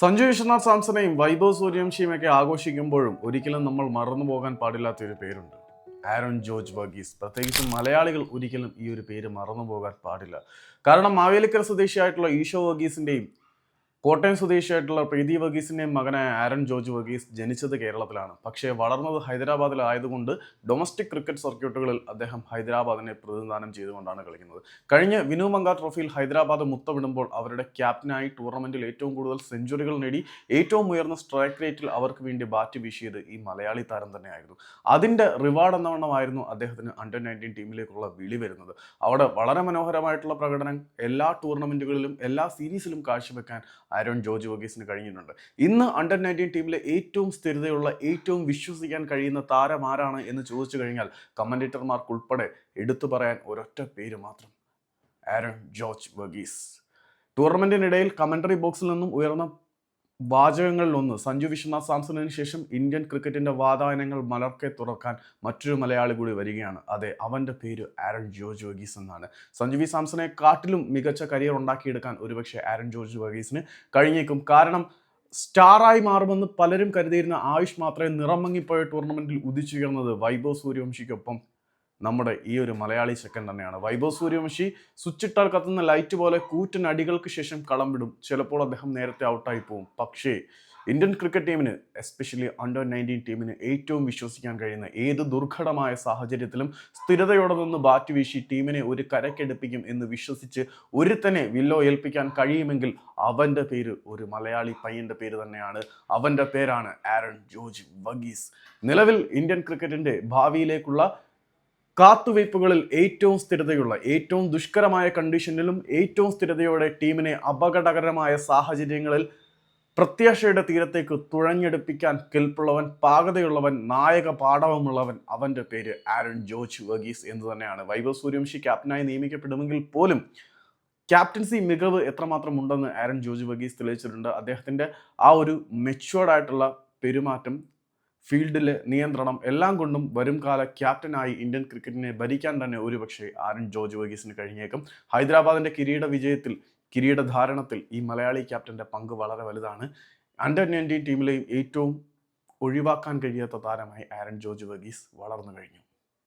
സഞ്ജു വിശ്വനാഥ് സാംസനെയും വൈഭവ് സൂര്യവംശിയും ഒക്കെ ആഘോഷിക്കുമ്പോഴും ഒരിക്കലും നമ്മൾ മറന്നു പോകാൻ പാടില്ലാത്ത ഒരു പേരുണ്ട്. Aaron George Varghese. പ്രത്യേകിച്ചും മലയാളികൾ ഒരിക്കലും ഈ ഒരു പേര് മറന്നു പോകാൻ പാടില്ല. കാരണം മാവേലിക്കര സ്വദേശിയായിട്ടുള്ള ഈശോ വർഗീസിന്റെയും കോട്ടയം സ്വദേശിയായിട്ടുള്ള പ്രീതി വർഗീസിന്റെയും മകനായ ആരൺ ജോർജ് വർഗീസ് ജനിച്ചത് കേരളത്തിലാണ്. പക്ഷേ വളർന്നത് ഹൈദരാബാദിലായതുകൊണ്ട് ഡൊമസ്റ്റിക് ക്രിക്കറ്റ് സർക്യൂട്ടുകളിൽ അദ്ദേഹം ഹൈദരാബാദിനെ പ്രതിനിധാനം ചെയ്തുകൊണ്ടാണ് കളിക്കുന്നത്. കഴിഞ്ഞ വിനു മങ്ക ട്രോഫിയിൽ ഹൈദരാബാദ് മുത്തമിടുമ്പോൾ അവരുടെ ക്യാപ്റ്റനായി ടൂർണമെന്റിൽ ഏറ്റവും കൂടുതൽ സെഞ്ചുറികൾ നേടി ഏറ്റവും ഉയർന്ന സ്ട്രൈക്ക് റേറ്റിൽ അവർക്ക് വേണ്ടി ബാറ്റ് വീശിയത് ഈ മലയാളി താരം തന്നെയായിരുന്നു. അതിന്റെ റിവാർഡ് എന്നവണ്ണമായിരുന്നു അദ്ദേഹത്തിന് അണ്ടർ നയന്റീൻ ടീമിലേക്കുള്ള വിളി വരുന്നത്. അവിടെ വളരെ മനോഹരമായിട്ടുള്ള പ്രകടനം എല്ലാ ടൂർണമെന്റുകളിലും എല്ലാ സീരീസിലും കാഴ്ചവെക്കാൻ ആരോൺ ജോർജ് വർഗീസിന് കഴിഞ്ഞിട്ടുണ്ട്. ഇന്ന് അണ്ടർ നയന്റീൻ ടീമിലെ ഏറ്റവും സ്ഥിരതയുള്ള ഏറ്റവും വിശ്വസിക്കാൻ കഴിയുന്ന താരം ആരാണ് എന്ന് ചോദിച്ചു കഴിഞ്ഞാൽ കമന്റേറ്റർമാർക്കുൾപ്പെടെ എടുത്തു പറയാൻ ഒരൊറ്റ പേര് മാത്രം ആരോൺ ജോർജ് വർഗീസ്. ടൂർണമെന്റിനിടയിൽ കമന്ററി ബോക്സിൽ നിന്നും ഉയർന്ന വാചകങ്ങളിലൊന്ന് സഞ്ജു വിശ്വനാഥ് സാംസണിന് ശേഷം ഇന്ത്യൻ ക്രിക്കറ്റിന്റെ വാതായനങ്ങൾ മലർക്കെ തുറക്കാൻ മറ്റൊരു മലയാളി കൂടി വരികയാണ്. അതെ അവന്റെ പേര് ആരൺ ജോർജ് വർഗീസ് എന്നാണ്. സഞ്ജു വി സാംസണെ കാട്ടിലും മികച്ച കരിയർ ഉണ്ടാക്കിയെടുക്കാൻ ഒരുപക്ഷെ ആരൺ ജോർജ് വർഗീസിന് കഴിഞ്ഞേക്കും. കാരണം സ്റ്റാറായി മാറുമെന്ന് പലരും കരുതിയിരുന്ന ആയുഷ് മാത്രമേ നിറമങ്ങിപ്പോയ ടൂർണമെന്റിൽ ഉദിച്ചുയർന്നത് വൈഭവ് സൂര്യവംശിക്കൊപ്പം നമ്മുടെ ഈ ഒരു മലയാളി ചെക്കൻ തന്നെയാണ്. വൈഭവ് സൂര്യവംശി സ്വിച്ചിട്ടാൽ കത്തുന്ന ലൈറ്റ് പോലെ കൂറ്റൻ അടികൾക്ക് ശേഷം കളം വിടും ചിലപ്പോൾ അദ്ദേഹം നേരത്തെ ഔട്ടായി പോകും പക്ഷേ ഇന്ത്യൻ ക്രിക്കറ്റ് ടീമിന് എസ്പെഷ്യലി അണ്ടർ നയന്റീൻ ടീമിന് ഏറ്റവും വിശ്വസിക്കാൻ കഴിയുന്ന ഏത് ദുർഘടമായ സാഹചര്യത്തിലും സ്ഥിരതയോടെ നിന്ന് ബാറ്റ് വീശി ടീമിനെ ഒരു കരക്കെടുപ്പിക്കും എന്ന് വിശ്വസിച്ച് ഒരുത്തനെ വില്ലോ ഏൽപ്പിക്കാൻ കഴിയുമെങ്കിൽ അവന്റെ പേര് ഒരു മലയാളി പയ്യന്റെ പേര് തന്നെയാണ്. അവന്റെ പേരാണ് ആരൺ ജോർജ് വഗീസ് നിലവിൽ ഇന്ത്യൻ ക്രിക്കറ്റിന്റെ ഭാവിയിലേക്കുള്ള കാത്തുവയ്പ്പുകളിൽ ഏറ്റവും സ്ഥിരതയുള്ള ഏറ്റവും ദുഷ്കരമായ കണ്ടീഷനിലും ഏറ്റവും സ്ഥിരതയോടെ ടീമിനെ അപകടകരമായ സാഹചര്യങ്ങളിൽ പ്രത്യാശയുടെ തീരത്തേക്ക് തുഴഞ്ഞെടുപ്പിക്കാൻ കെൽപ്പുള്ളവൻ പാകതയുള്ളവൻ നായക പാഠവുമുള്ളവൻ അവന്റെ പേര് ആരൺ ജോർജ് വർഗീസ് എന്ന് തന്നെയാണ്. വൈഭവ് സൂര്യവംശി ക്യാപ്റ്റനായി നിയമിക്കപ്പെടുമെങ്കിൽ പോലും ക്യാപ്റ്റൻസി മികവ് എത്രമാത്രം ഉണ്ടെന്ന് ആരൺ ജോർജ് വർഗീസ് തെളിയിച്ചിട്ടുണ്ട്. അദ്ദേഹത്തിന്റെ ആ ഒരു മെച്ചുവേർഡ് ആയിട്ടുള്ള പെരുമാറ്റം ഫീൽഡിലെ നിയന്ത്രണം എല്ലാം കൊണ്ടും വരും കാല ക്യാപ്റ്റനായി ഇന്ത്യൻ ക്രിക്കറ്റിനെ ഭരിക്കാൻ തന്നെ ഒരുപക്ഷെ ആരൺ ജോർജ് വർഗീസിന് കഴിഞ്ഞേക്കും. ഹൈദരാബാദിന്റെ കിരീട വിജയത്തിൽ കിരീട ധാരണത്തിൽ ഈ മലയാളി ക്യാപ്റ്റന്റെ പങ്ക് വളരെ വലുതാണ്. അണ്ടർ നയന്റീൻ ടീമിലെയും ഏറ്റവും ഒഴിവാക്കാൻ കഴിയാത്ത താരമായി ആരൺ ജോർജ് വർഗീസ് വളർന്നു കഴിഞ്ഞു.